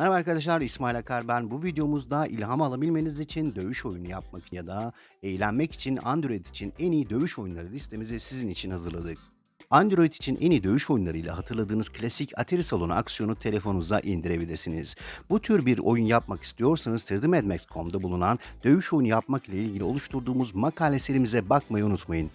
Merhaba arkadaşlar İsmail Akar ben. Bu videomuzda ilham alabilmeniz için dövüş oyunu yapmak ya da eğlenmek için Android için en iyi dövüş oyunları listemizi sizin için hazırladık. Android için en iyi dövüş oyunlarıyla hatırladığınız klasik Atari salonu aksiyonu telefonunuza indirebilirsiniz. Bu tür bir oyun yapmak istiyorsanız 3dmadmax.com'da bulunan dövüş oyunu yapmak ile ilgili oluşturduğumuz makale serimize bakmayı unutmayın.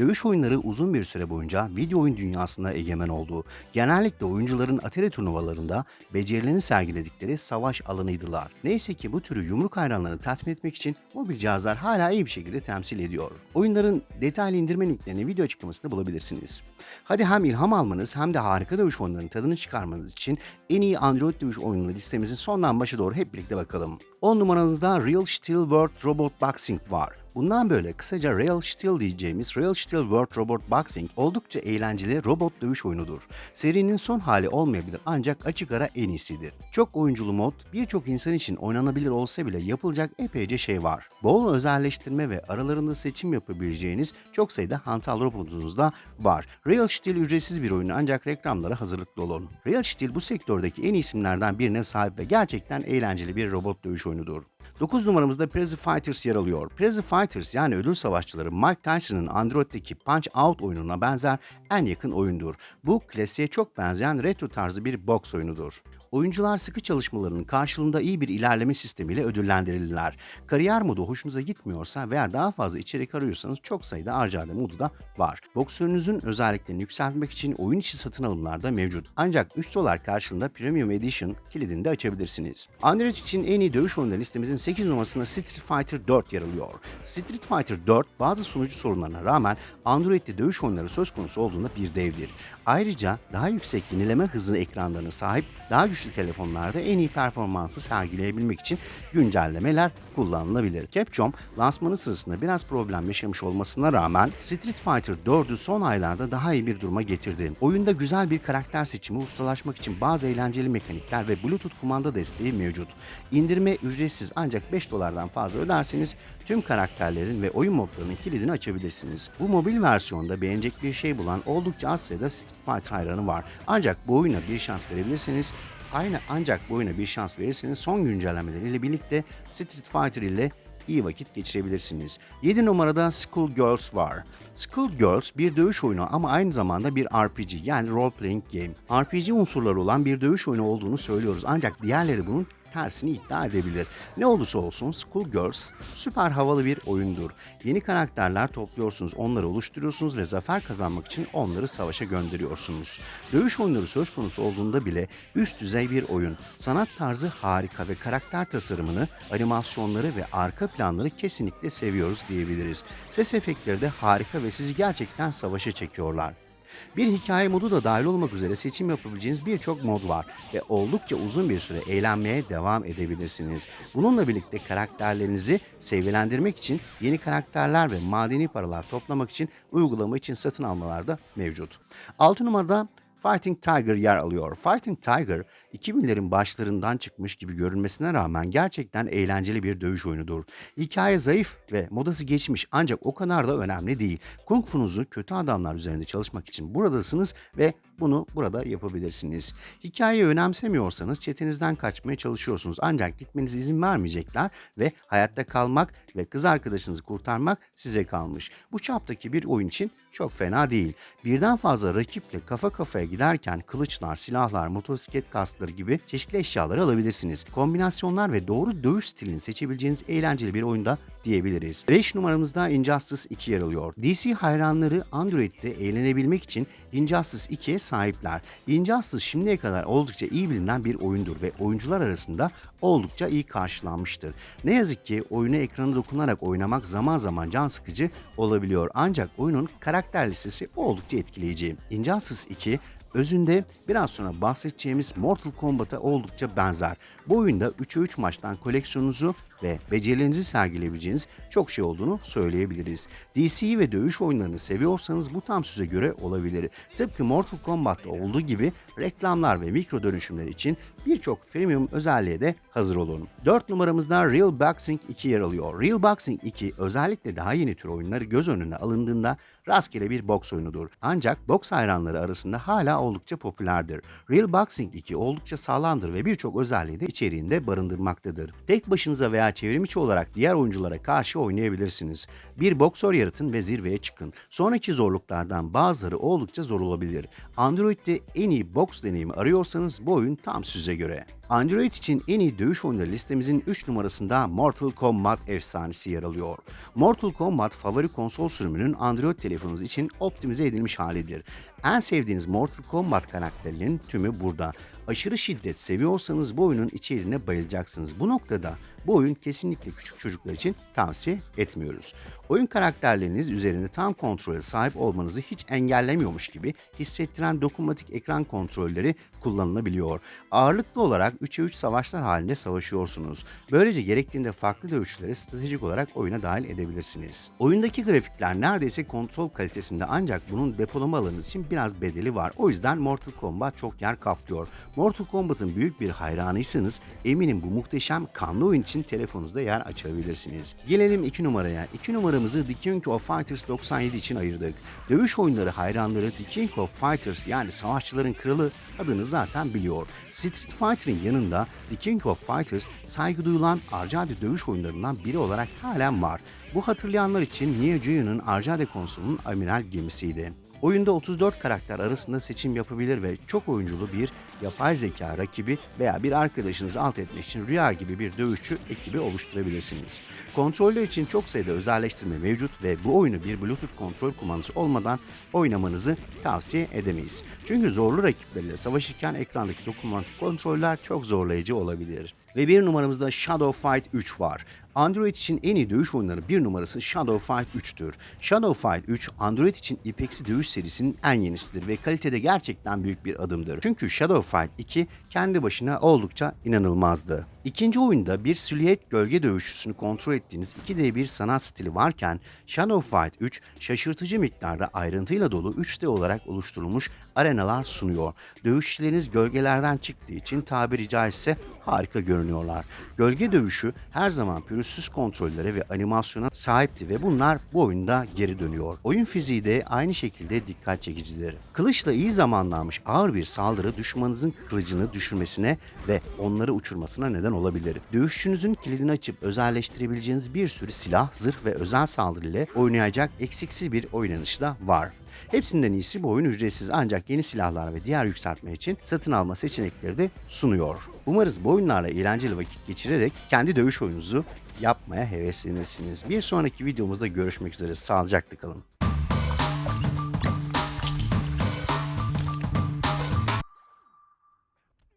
Dövüş oyunları uzun bir süre boyunca video oyun dünyasında egemen oldu. Genellikle oyuncuların Atari turnuvalarında becerilerini sergiledikleri savaş alanıydılar. Neyse ki bu türü yumruk hayranlarını tatmin etmek için mobil cihazlar hala iyi bir şekilde temsil ediyor. Oyunların detaylı indirme linklerini video açıklamasında bulabilirsiniz. Hadi hem ilham almanız hem de harika dövüş oyunlarının tadını çıkarmanız için en iyi Android dövüş oyunları listemizin sondan başa doğru hep birlikte bakalım. 10 numaranızda Real Steel World Robot Boxing var. Bundan böyle kısaca Real Steel diyeceğimiz Real Steel World Robot Boxing oldukça eğlenceli robot dövüş oyunudur. Serinin son hali olmayabilir ancak açık ara en iyisidir. Çok oyunculu mod birçok insan için oynanabilir olsa bile yapılacak epeyce şey var. Bol özelleştirme ve aralarında seçim yapabileceğiniz çok sayıda hantal robotunuz da var. Real Steel ücretsiz bir oyun ancak reklamlara hazırlıklı olun. Real Steel bu sektördeki en iyi isimlerden birine sahip ve gerçekten eğlenceli bir robot dövüş oyunudur. 9 numaramızda Prezi Fighters yer alıyor. Prezi Fighters yani ödül savaşçıları Mike Tyson'ın Android'deki Punch Out oyununa benzer en yakın oyundur. Bu klasiğe çok benzeyen retro tarzı bir boks oyunudur. Oyuncular sıkı çalışmalarının karşılığında iyi bir ilerleme sistemiyle ödüllendirilirler. Kariyer modu hoşunuza gitmiyorsa veya daha fazla içerik arıyorsanız çok sayıda arcade modu da var. Boksörünüzün özelliklerini yükseltmek için oyun içi satın alımlar da mevcut. Ancak 3 dolar karşılığında Premium Edition kilidini de açabilirsiniz. Android için en iyi dövüş oyunları listemizin 8 numarasında Street Fighter 4 yer alıyor. Street Fighter 4 bazı sunucu sorunlarına rağmen Android'de dövüş oyunları söz konusu olduğunda bir devdir. Ayrıca daha yüksek yenileme hızı ekranlarına sahip daha güçlü telefonlarda en iyi performansı sergileyebilmek için güncellemeler kullanılabilir. Capcom lansmanı sırasında biraz problem yaşamış olmasına rağmen Street Fighter 4'ü son aylarda daha iyi bir duruma getirdi. Oyunda güzel bir karakter seçimi, ustalaşmak için bazı eğlenceli mekanikler ve Bluetooth kumanda desteği mevcut. İndirme ücretsiz ancak 5 dolardan fazla öderseniz tüm karakterlerin ve oyun modlarının kilidini açabilirsiniz. Bu mobil versiyonda beğenecek bir şey bulan oldukça az sayıda Street Fighter hayranı var. Ancak bu oyuna bir şans verebilirseniz Aynı ancak bu oyuna bir şans verirseniz son güncellemeleriyle birlikte Street Fighter ile iyi vakit geçirebilirsiniz. 7 numarada School Girls var. School Girls bir dövüş oyunu ama aynı zamanda bir RPG yani role playing game. RPG unsurları olan bir dövüş oyunu olduğunu söylüyoruz ancak diğerleri bunun tersini iddia edebilir. Ne olursa olsun Schoolgirls süper havalı bir oyundur. Yeni karakterler topluyorsunuz, onları oluşturuyorsunuz ve zafer kazanmak için onları savaşa gönderiyorsunuz. Dövüş oyunları söz konusu olduğunda bile üst düzey bir oyun. Sanat tarzı harika ve karakter tasarımını, animasyonları ve arka planları kesinlikle seviyoruz diyebiliriz. Ses efektleri de harika ve sizi gerçekten savaşa çekiyorlar. Bir hikaye modu da dahil olmak üzere seçim yapabileceğiniz birçok mod var ve oldukça uzun bir süre eğlenmeye devam edebilirsiniz. Bununla birlikte karakterlerinizi seviyelendirmek için yeni karakterler ve madeni paralar toplamak için uygulama için satın almalar da mevcut. 6 numarada Fighting Tiger yer alıyor. Fighting Tiger 2000'lerin başlarından çıkmış gibi görünmesine rağmen gerçekten eğlenceli bir dövüş oyunudur. Hikaye zayıf ve modası geçmiş ancak o kadar da önemli değil. Kung Fu'nuzu kötü adamlar üzerinde çalışmak için buradasınız ve bunu burada yapabilirsiniz. Hikayeyi önemsemiyorsanız çetenizden kaçmaya çalışıyorsunuz ancak gitmenize izin vermeyecekler ve hayatta kalmak ve kız arkadaşınızı kurtarmak size kalmış. Bu çaptaki bir oyun için çok fena değil. Birden fazla rakiple kafa kafaya giderken kılıçlar, silahlar, motosiklet kaskları gibi çeşitli eşyaları alabilirsiniz. Kombinasyonlar ve doğru dövüş stilini seçebileceğiniz eğlenceli bir oyunda diyebiliriz. 5 numaramızda Injustice 2 yer alıyor. DC hayranları Android'de eğlenebilmek için Injustice 2'ye sahipler. Injustice şimdiye kadar oldukça iyi bilinen bir oyundur ve oyuncular arasında oldukça iyi karşılanmıştır. Ne yazık ki oyunu ekrana dokunarak oynamak zaman zaman can sıkıcı olabiliyor. Ancak oyunun karakter listesi oldukça etkileyici. Injustice 2 özünde biraz sonra bahsedeceğimiz Mortal Kombat'a oldukça benzer. Bu oyunda 3'e 3 maçtan koleksiyonunuzu ve becerilerinizi sergileyebileceğiniz çok şey olduğunu söyleyebiliriz. DC ve dövüş oyunlarını seviyorsanız bu tam size göre olabilir. Tıpkı Mortal Kombat'ta olduğu gibi reklamlar ve mikro dönüşümler için birçok premium özelliğe de hazır olun. 4 numaramızda Real Boxing 2 yer alıyor. Real Boxing 2 özellikle daha yeni tür oyunları göz önüne alındığında rastgele bir boks oyunudur. Ancak boks hayranları arasında hala oldukça popülerdir. Real Boxing 2 oldukça sağlamdır ve birçok özelliği de içeriğinde barındırmaktadır. Tek başınıza veya çevrimiçi olarak diğer oyunculara karşı oynayabilirsiniz. Bir boksör yaratın ve zirveye çıkın. Sonraki zorluklardan bazıları oldukça zor olabilir. Android'de en iyi boks deneyimi arıyorsanız bu oyun tam size göre. Android için en iyi dövüş oyunları listemizin 3 numarasında Mortal Kombat efsanesi yer alıyor. Mortal Kombat favori konsol sürümünün Android telefonunuz için optimize edilmiş halidir. En sevdiğiniz Mortal Kombat karakterlerinin tümü burada. Aşırı şiddet seviyorsanız bu oyunun içeriğine bayılacaksınız. Bu noktada bu oyun kesinlikle küçük çocuklar için tavsiye etmiyoruz. Oyun karakterleriniz üzerinde tam kontrole sahip olmanızı hiç engellemiyormuş gibi hissettiren dokunmatik ekran kontrolleri kullanılabiliyor. Ağırlıklı olarak 3'e 3 savaşlar halinde savaşıyorsunuz. Böylece gerektiğinde farklı dövüşçüleri stratejik olarak oyuna dahil edebilirsiniz. Oyundaki grafikler neredeyse konsol kalitesinde ancak bunun depolama alanınız için biraz bedeli var. O yüzden Mortal Kombat çok yer kaplıyor. Mortal Kombat'ın büyük bir hayranıysanız eminim bu muhteşem kanlı oyun için telefonunuzda yer açabilirsiniz. Gelelim 2 numaraya. 2 numaramızı The King of Fighters 97 için ayırdık. Dövüş oyunları hayranları The King of Fighters yani savaşçıların kralı adını zaten biliyor. Street Fighter'ın yanında The King of Fighters saygı duyulan arcade dövüş oyunlarından biri olarak halen var. Bu hatırlayanlar için Neo Geo'nun arcade konsolunun amiral gemisiydi. Oyunda 34 karakter arasında seçim yapabilir ve çok oyunculu bir yapay zeka rakibi veya bir arkadaşınızı alt etmek için Rüya gibi bir dövüşçü ekibi oluşturabilirsiniz. Kontroller için çok sayıda özelleştirme mevcut ve bu oyunu bir Bluetooth kontrol kumandası olmadan oynamanızı tavsiye edemeyiz. Çünkü zorlu rakiplerle savaşırken ekrandaki dokunmatik kontroller çok zorlayıcı olabilir. Ve bir numaramızda Shadow Fight 3 var. Android için en iyi dövüş oyunları bir numarası Shadow Fight 3'tür. Shadow Fight 3, Android için ipeksi dövüş serisinin en yenisidir ve kalitede gerçekten büyük bir adımdır. Çünkü Shadow Fight 2 kendi başına oldukça inanılmazdı. İkinci oyunda bir silüet gölge dövüşçüsünü kontrol ettiğiniz 2D bir sanat stili varken Shadow Fight 3 şaşırtıcı miktarda ayrıntıyla dolu 3D olarak oluşturulmuş arenalar sunuyor. Dövüşçüleriniz gölgelerden çıktığı için tabiri caizse harika görünüyorlar. Gölge dövüşü her zaman pürüzsüz kontrollere ve animasyona sahipti ve bunlar bu oyunda geri dönüyor. Oyun fiziği de aynı şekilde dikkat çekicidir. Kılıçla iyi zamanlanmış ağır bir saldırı düşmanınızın kılıcını düşürmesine ve onları uçurmasına neden olabilir. Dövüşçünüzün kilidini açıp özelleştirebileceğiniz bir sürü silah, zırh ve özel saldırı ile oynayacak eksiksiz bir oynanış da var. Hepsinden iyisi bu oyun ücretsiz ancak yeni silahlar ve diğer yükseltme için satın alma seçenekleri de sunuyor. Umarız bu oyunlarla eğlenceli vakit geçirerek kendi dövüş oyununuzu yapmaya heveslenirsiniz. Bir sonraki videomuzda görüşmek üzere. Sağlıcakla kalın.